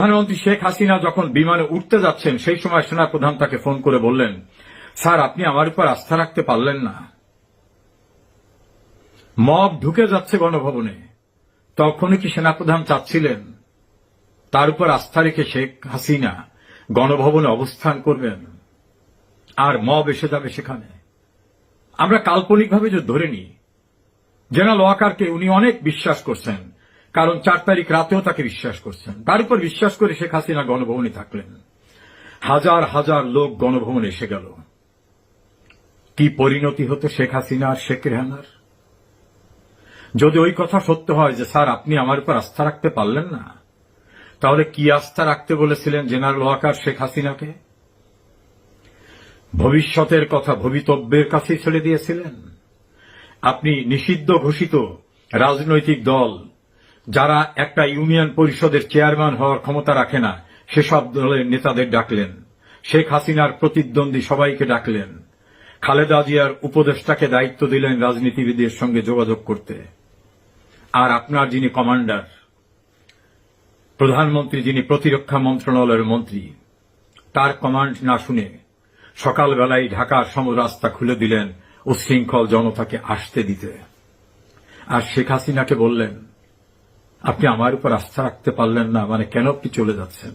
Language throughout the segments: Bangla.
প্রধানমন্ত্রী শেখ হাসিনা যখন বিমানে উঠতে যাচ্ছেন, সেই সময় সেনাপ্রধান তাকে ফোন করে বললেন, স্যার, আপনি আমার উপর আস্থা রাখতে পারলেন না। মব ঢুকে যাচ্ছে গণভবনে। তখনই কি সেনাপ্রধান চাচ্ছিলেন? তার উপর আস্থা রেখে শেখ হাসিনা গণভবনে অবস্থান করবেন। আর মব এসে যাবে সেখানে। আমরা কাল্পনিকভাবে যে ধরে নিই, জেনারেল ওয়াকারকে উনি অনেক বিশ্বাস করছেন। কারণ চার তারিখ রাতেও তাকে বিশ্বাস করছেন। তার উপর বিশ্বাস করে শেখ হাসিনা গণভবনে থাকলেন। হাজার হাজার লোক গণভবনে এসে গেল। কি পরিণতি হতো শেখ হাসিনা আর শেখ রেহানার? যদি ওই কথা সত্য হয় যে, স্যার, আপনি আমার উপর আস্থা রাখতে পারলেন না, তাহলে কি আস্থা রাখতে বলেছিলেন জেনারেল ওয়াকার শেখ হাসিনাকে? ভবিষ্যতের কথা ভবিতব্যের কাছে ছেড়ে দিয়েছিলেন। আপনি নিষিদ্ধ ঘোষিত রাজনৈতিক দল যারা একটা ইউনিয়ন পরিষদের চেয়ারম্যান হওয়ার ক্ষমতা রাখে না, সেসব দলের নেতাদের ডাকলেন। শেখ হাসিনার প্রতিদ্বন্দ্বী সবাইকে ডাকলেন। খালেদা জিয়ার উপদেষ্টাকে দায়িত্ব দিলেন রাজনীতিবিদের সঙ্গে যোগাযোগ করতে। আর আপনার যিনি কমান্ডার, প্রধানমন্ত্রী যিনি প্রতিরক্ষা মন্ত্রণালয়ের মন্ত্রী, তার কমান্ড না শুনে সকালবেলায় ঢাকার সম রাস্তা খুলে দিলেন উচ্ছৃঙ্খল জনতাকে আসতে দিতে। আর শেখ হাসিনাকে বললেন আপনি আমার উপর আস্থা রাখতে পারলেন না মানে কেন আপনি চলে যাচ্ছেন?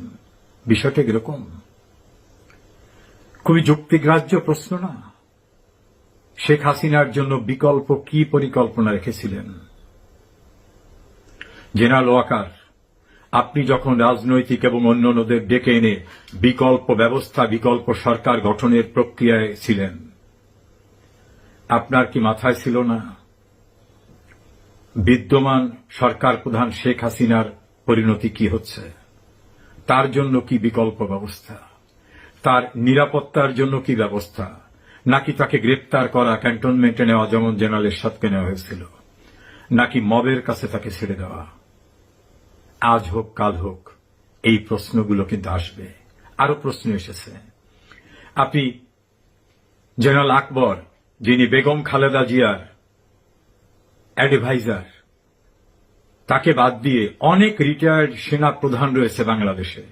বিষয়টা এরকম খুবই যুক্তিগ্রাহ্য প্রশ্ন না? শেখ হাসিনার জন্য বিকল্প কি পরিকল্পনা রেখেছিলেন? জেনারেল ওয়াকার, আপনি যখন রাজনৈতিক এবং অন্যান্যদের ডেকে এনে বিকল্প ব্যবস্থা, বিকল্প সরকার গঠনের প্রক্রিয়ায় ছিলেন, আপনার কি মাথায় ছিল না? বিদ্যমান সরকার প্রধান শেখ হাসিনার পরিণতি কি হচ্ছে? তার জন্য কি বিকল্প ব্যবস্থা? তার নিরাপত্তার জন্য কি ব্যবস্থা? নাকি তাকে গ্রেপ্তার করা ক্যান্টনমেন্টে নেওয়া যেমন জেনারেল এরশাদকে নেওয়া হয়েছিল? নাকি মবের কাছে তাকে ছেড়ে দেওয়া? আজ হোক, কাল হোক, এই প্রশ্নগুলো কিন্তু আসবে। আরও প্রশ্ন এসেছে। আপনি জেনারেল আকবর, যিনি বেগম খালেদা জিয়ার অ্যাডভাইজার, তাকে বাদ দিয়ে অনেক রিটায়ার্ড সেনা প্রধান রয়েছে বাংলাদেশে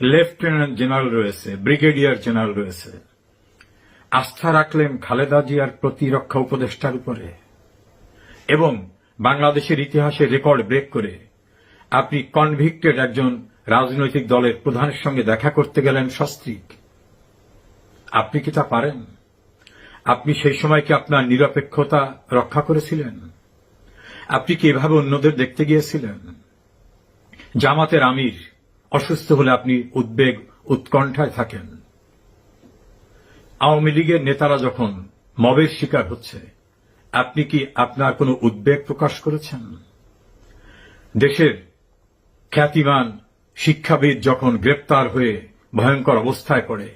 লেফটেন্যান্ট জেনারেল রয়েছে ব্রিগেডিয়ার জেনারেল রয়েছে। আস্থা রাখলেন খালেদা জিয়ার প্রতিরক্ষা উপদেষ্টার উপরে। এবং বাংলাদেশের ইতিহাসে রেকর্ড ব্রেক করে আপনি কনভিক্টেড একজন রাজনৈতিক দলের প্রধানের সঙ্গে দেখা করতে গেলেন সস্ত্রীক। আপনি কি তা পারেন? আপনি সেই সময় কি আপনার নিরপেক্ষতা রক্ষা করেছিলেন? আপনি কি এভাবে অন্যদের দেখতে গিয়েছিলেন? জামাতের আমির অসুস্থ হলে আপনি উদ্বেগ, উৎকণ্ঠায় থাকেন। আওয়ামী লীগের নেতারা যখন মবের শিকার হচ্ছে, আপনি কি আপনার কোনো উদ্বেগ প্রকাশ করেছেন? দেশের খ্যাতিমান শিক্ষাবিদ যখন গ্রেপ্তার হয়ে ভয়ঙ্কর অবস্থায় পড়ে,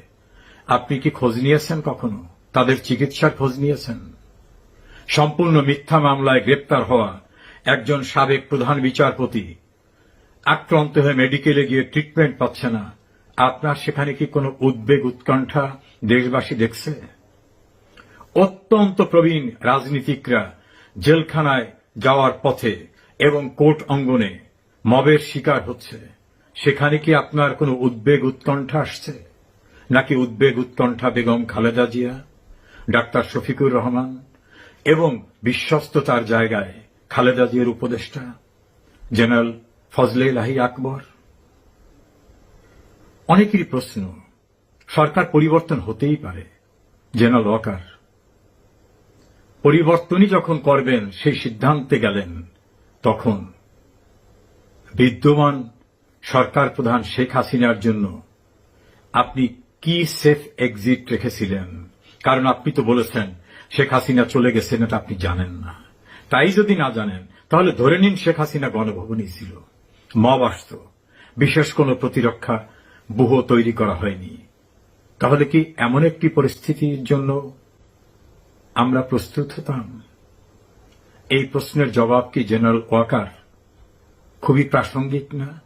আপনি কি খোঁজ নিয়েছেন কখনো? তাদের চিকিৎসার খোঁজ নিয়েছেন? সম্পূর্ণ মিথ্যা মামলায় গ্রেপ্তার হওয়া একজন সাবেক প্রধান বিচারপতি। আক্রান্ত হয়ে মেডিকেলে গিয়ে ট্রিটমেন্ট পাচ্ছে না। আপনার সেখানে কি কোনো উদ্বেগ, উৎকণ্ঠা দেশবাসী দেখছে? অত্যন্ত প্রবীণ রাজনীতিকরা জেলখানায় যাওয়ার পথে এবং কোর্ট অঙ্গনে মবের শিকার হচ্ছে। সেখানে কি আপনার কোনো উদ্বেগ, উৎকণ্ঠা আসছে? নাকি উদ্বেগ, উৎকণ্ঠা বেগম খালেদা জিয়া, ডাক্তার শফিকুর রহমান এবং বিশ্বস্ততার জায়গায় খালেদা জিয়ার উপদেষ্টা, জেনারেল ফজলে লাহি আকবর। অনেকেরই প্রশ্ন, সরকার পরিবর্তন হতেই পারে, জেনারেল ওয়াকার। পরিবর্তনই যখন করবেন, সেই সিদ্ধান্তে গেলেন, তখন বিদ্যমান সরকার প্রধান শেখ হাসিনার জন্য আপনি কি সেফ এক্সিট রেখেছিলেন? কারণ আপনি তো বলেছেন শেখ হাসিনা চলে গেছেন এটা আপনি জানেন না। তাই যদি না জানেন, তাহলে ধরে নিন শেখ হাসিনা গণভবনই ছিল। মব আসত। বিশেষ কোনো প্রতিরক্ষা বুহ তৈরি করা হয়নি। তাহলে কি এমন একটি পরিস্থিতির জন্য আমরা প্রস্তুত হতাম? এই প্রশ্নের জবাব কি জেনারেল ওয়াকার? খুবই প্রাসঙ্গিক না?